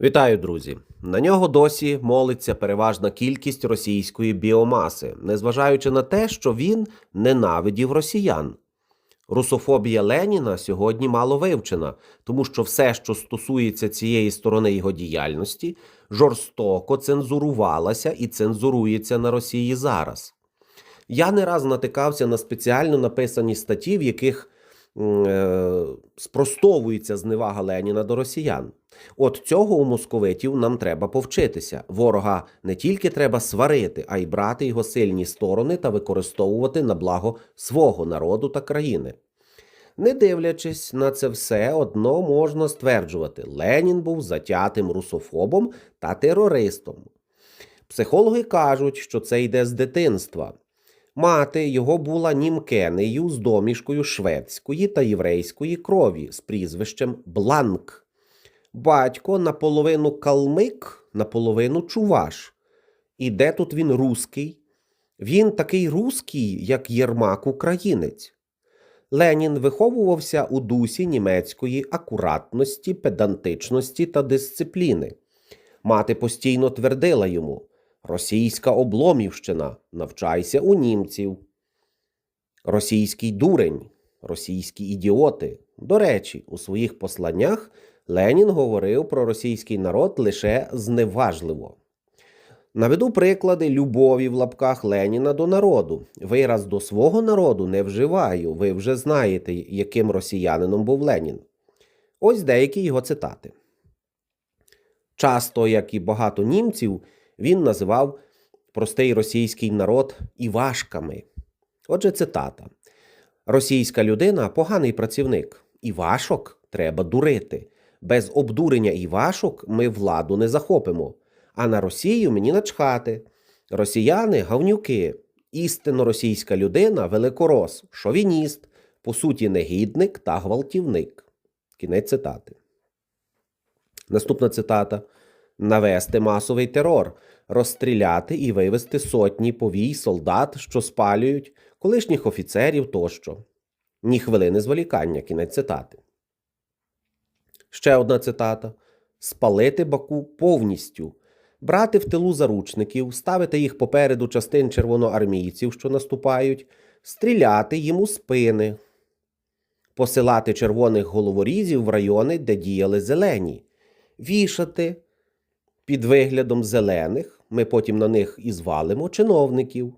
Вітаю, друзі! На нього досі молиться переважна кількість російської біомаси, незважаючи на те, що він ненавидів росіян. Русофобія Леніна сьогодні мало вивчена, тому що все, що стосується цієї сторони його діяльності, жорстоко цензурувалася і цензурується на Росії зараз. Я не раз натикався на спеціально написані статті, в яких спростовується зневага Леніна до росіян. От цього у московитів нам треба повчитися. Ворога не тільки треба сварити, а й брати його сильні сторони та використовувати на благо свого народу та країни. Не дивлячись на це все, одно можна стверджувати: Ленін був затятим русофобом та терористом. Психологи кажуть, що це йде з дитинства. Мати його була німкенею з домішкою шведської та єврейської крові з прізвищем Бланк. Батько наполовину калмик, наполовину чуваш. І де тут він руський? Він такий руський, як Єрмак українець. Ленін виховувався у дусі німецької акуратності, педантичності та дисципліни. Мати постійно твердила йому: Російська обломівщина, навчайся у німців. Російський дурень, російські ідіоти. До речі, у своїх посланнях Ленін говорив про російський народ лише зневажливо. Наведу приклади любові в лапках Леніна до народу. Вираз до свого народу не вживаю, ви вже знаєте, яким росіянином був Ленін. Ось деякі його цитати. Часто, як і багато німців, він називав простий російський народ івашками. Отже, цитата: Російська людина поганий працівник. Івашок треба дурити. Без обдурення івашок ми владу не захопимо. А на Росію мені начхати. Росіяни гавнюки. Істинно російська людина великорос, шовініст, по суті, негідник та гвалтівник. Кінець цитати. Наступна цитата: навести масовий терор, розстріляти і вивести сотні повій солдат, що спалюють, колишніх офіцерів тощо. Ні хвилини зволікання. Кінець цитати. Ще одна цитата: спалити Баку повністю, брати в тилу заручників, ставити їх попереду частин червоноармійців, що наступають, стріляти їм у спини, посилати червоних головорізів в райони, де діяли зелені, вішати під виглядом зелених, ми потім на них і звалимо чиновників,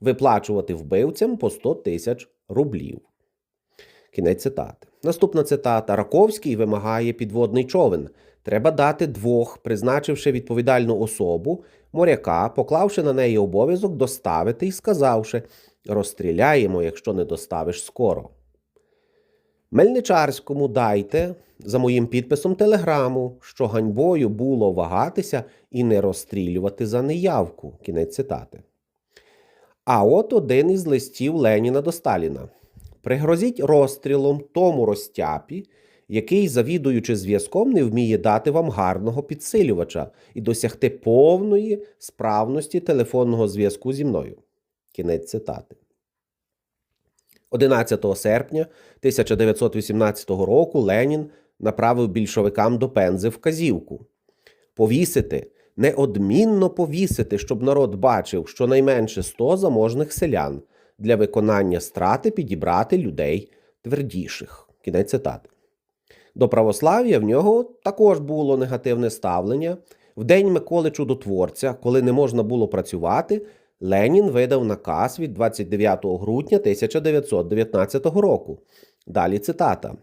виплачувати вбивцям по 100 тисяч рублів. Кінець цитати. Наступна цитата: Раковський вимагає підводний човен. Треба дати двох, призначивши відповідальну особу, моряка, поклавши на неї обов'язок доставити і сказавши: розстріляємо, якщо не доставиш скоро. Мельничарському дайте за моїм підписом телеграму, що ганьбою було вагатися і не розстрілювати за неявку. Кінець цитати. А от один із листів Леніна до Сталіна. Пригрозіть розстрілом тому розтяпі, який, завідуючи зв'язком, не вміє дати вам гарного підсилювача і досягти повної справності телефонного зв'язку зі мною. Кінець цитати. 11 серпня 1918 року Ленін направив більшовикам до Пензи вказівку повісити, неодмінно повісити, щоб народ бачив щонайменше 100 заможних селян для виконання страти підібрати людей твердіших. Кінець цитати. До православ'я в нього також було негативне ставлення. В день Миколи Чудотворця, коли не можна було працювати, Ленін видав наказ від 29 грудня 1919 року. Далі цитата: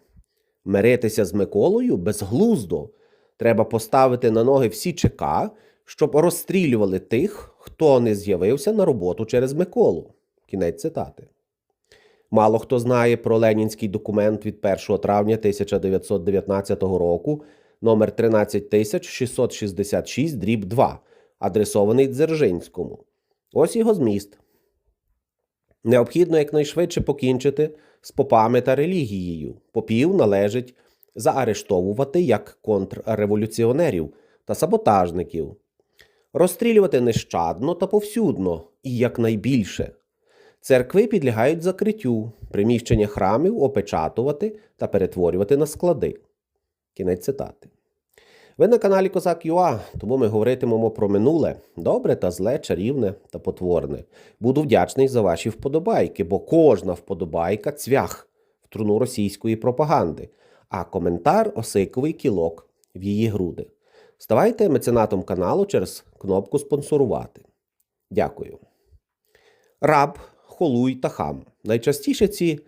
Миритися з Миколою безглуздо. Треба поставити на ноги всі ЧК, щоб розстрілювали тих, хто не з'явився на роботу через Миколу. Кінець цитати. Мало хто знає про ленінський документ від 1 травня 1919 року номер 13666 дріб 2, адресований Дзержинському. Ось його зміст. Необхідно якнайшвидше покінчити з попами та релігією. Попів належить заарештовувати як контрреволюціонерів та саботажників, розстрілювати нещадно та повсюдно і якнайбільше. Церкви підлягають закриттю, приміщення храмів опечатувати та перетворювати на склади. Кінець цитати. Ви на каналі Козак ЮА, тому ми говоритимемо про минуле, добре та зле, чарівне та потворне. Буду вдячний за ваші вподобайки, бо кожна вподобайка цвях в труну російської пропаганди, а коментар осиковий кілок в її груди. Ставайте меценатом каналу через кнопку спонсорувати. Дякую. Раб, холуй та хам. Найчастіше ці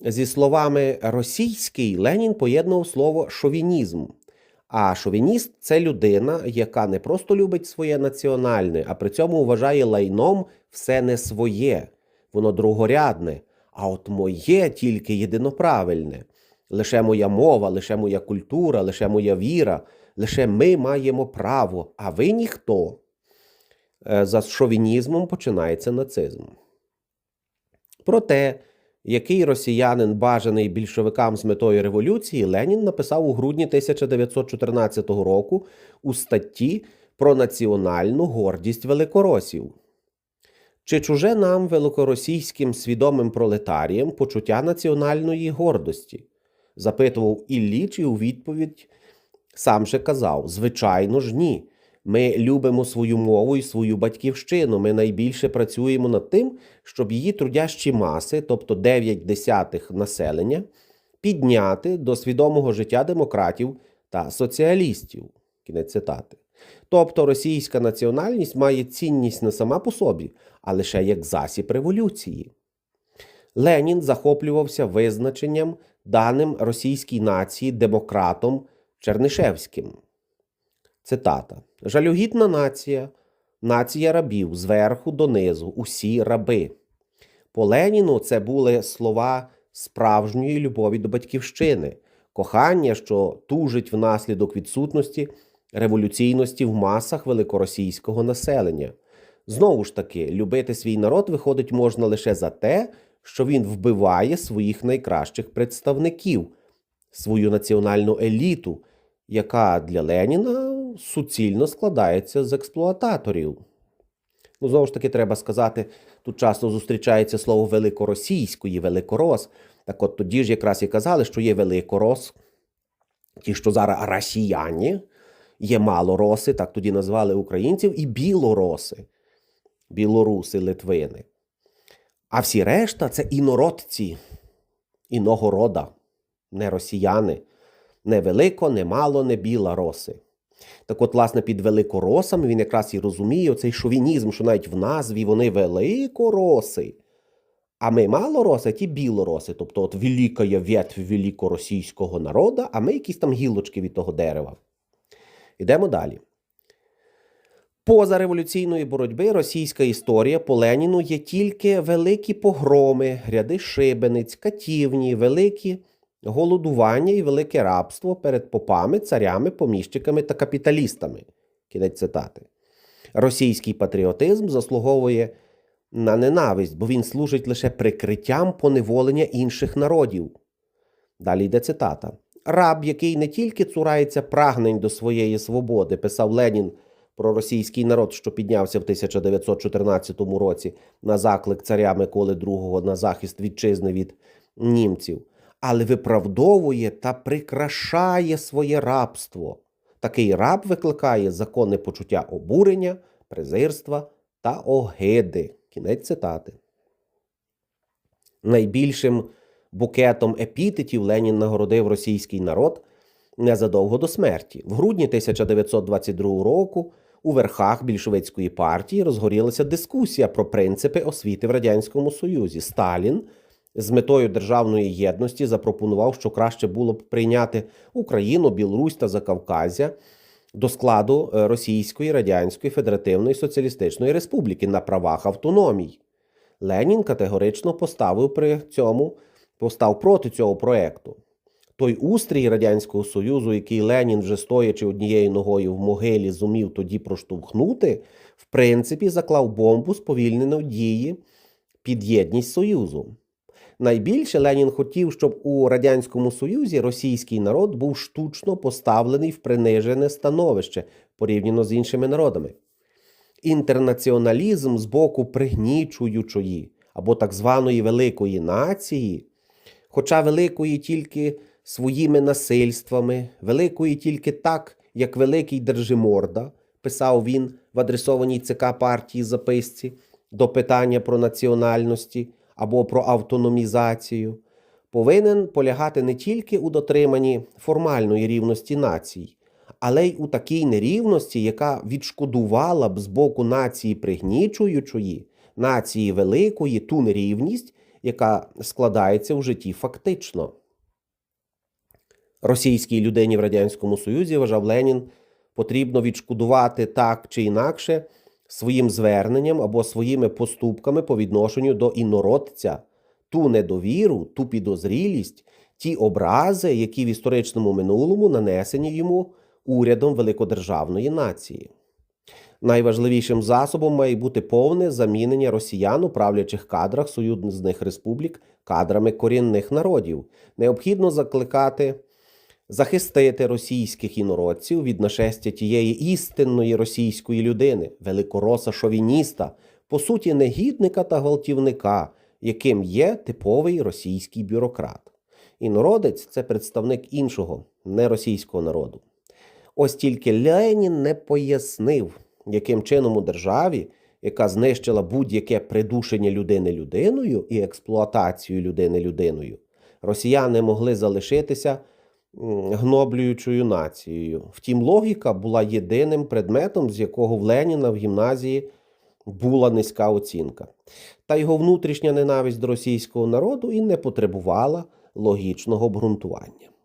зі словами російський Ленін поєднував слово шовінізм. А шовініст це людина, яка не просто любить своє національне, а при цьому вважає лайном все не своє, воно другорядне. А от моє тільки єдиноправильне. Лише моя мова, лише моя культура, лише моя віра, лише ми маємо право, а ви ніхто. Е, За шовінізмом починається нацизм. Про те, який росіянин бажаний більшовикам з метою революції, Ленін написав у грудні 1914 року у статті про національну гордість великоросів. Чи чуже нам, великоросійським свідомим пролетаріям, почуття національної гордості? запитував Ілліч і у відповідь сам же казав: звичайно ж, ні. Ми любимо свою мову і свою батьківщину. Ми найбільше працюємо над тим, щоб її трудящі маси, тобто 9 десятих населення, підняти до свідомого життя демократів та соціалістів. Кінець цитати. Тобто російська національність має цінність не сама по собі, а лише як засіб революції. Ленін захоплювався визначенням, даним російській нації демократом Чернишевським. Цитата: Жалюгідна нація, нація рабів зверху донизу, усі раби. По Леніну це були слова справжньої любові до батьківщини, кохання, що тужить внаслідок відсутності революційності в масах великоросійського населення. Знову ж таки, любити свій народ виходить можна лише за те, що він вбиває своїх найкращих представників, свою національну еліту, яка для Леніна суцільно складається з експлуататорів. Ну, знову ж таки, треба сказати, тут часто зустрічається слово великоросійської, великорос. Так от тоді ж якраз і казали, що є великорос, ті, що зараз росіяни, є малороси, так тоді назвали українців, і білороси, білоруси, литвини. А всі решта це інородці, іного рода, не росіяни, не велико, не мало, не біла роси. Так от, власне, під великоросами він якраз і розуміє цей шовінізм, що навіть в назві вони великороси. А ми малороси, а ті білороси, тобто от велика є ветвь великоросійського народу, а ми якісь там гілочки від того дерева. Йдемо далі. Поза революційної боротьби російська історія по Леніну є тільки великі погроми, ряди шибениць, катівні, великі голодування і велике рабство перед попами, царями, поміщиками та капіталістами. Кінець цитати. Російський патріотизм заслуговує на ненависть, бо він служить лише прикриттям поневолення інших народів. Далі йде цитата. Раб, який не тільки цурається прагнень до своєї свободи, писав Ленін про російський народ, що піднявся в 1914 році на заклик царя Миколи II на захист вітчизни від німців, але виправдовує та прикрашає своє рабство. Такий раб викликає законне почуття обурення, презирства та огиди. Кінець цитати. Найбільшим букетом епітетів Ленін нагородив російський народ незадовго до смерті. В грудні 1922 року у верхах більшовицької партії розгорілася дискусія про принципи освіти в Радянському Союзі. Сталін з метою державної єдності запропонував, що краще було б прийняти Україну, Білорусь та Закавказя до складу е, Російської Радянської Федеративної Соціалістичної Республіки на правах автономій. Ленін категорично поставив при цьому постав проти цього проекту. Той устрій Радянського Союзу, який Ленін, вже стоячи однією ногою в могилі, зумів тоді проштовхнути, в принципі, заклав бомбу сповільненої дії під єдність Союзу. Найбільше Ленін хотів, щоб у Радянському Союзі російський народ був штучно поставлений в принижене становище порівняно з іншими народами. Інтернаціоналізм з боку пригнічуючої або так званої великої нації, хоча великої тільки своїми насильствами, великої тільки так, як великий держиморда, писав він в адресованій ЦК партії записці до питання про національності або про автономізацію, повинен полягати не тільки у дотриманні формальної рівності націй, але й у такій нерівності, яка відшкодувала б з боку нації пригнічуючої, нації великої ту нерівність, яка складається в житті фактично. Російській людині в Радянському Союзі, вважав Ленін, потрібно відшкодувати так чи інакше своїм зверненням або своїми поступками по відношенню до інородця ту недовіру, ту підозрілість, ті образи, які в історичному минулому нанесені йому урядом великодержавної нації. Найважливішим засобом має бути повне замінення росіян у правлячих кадрах союзних республік кадрами корінних народів. Необхідно закликати захистити російських інородців від нашестя тієї істинної російської людини, великороса шовініста, по суті, негідника та гвалтівника, яким є типовий російський бюрократ. Інородець це представник іншого, не російського народу. Ось тільки Ленін не пояснив, яким чином у державі, яка знищила будь-яке придушення людини людиною і експлуатацію людини людиною, росіяни могли залишитися гноблюючою нацією. Втім, логіка була єдиним предметом, з якого в Леніна в гімназії була низька оцінка. Та його внутрішня ненависть до російського народу і не потребувала логічного обґрунтування.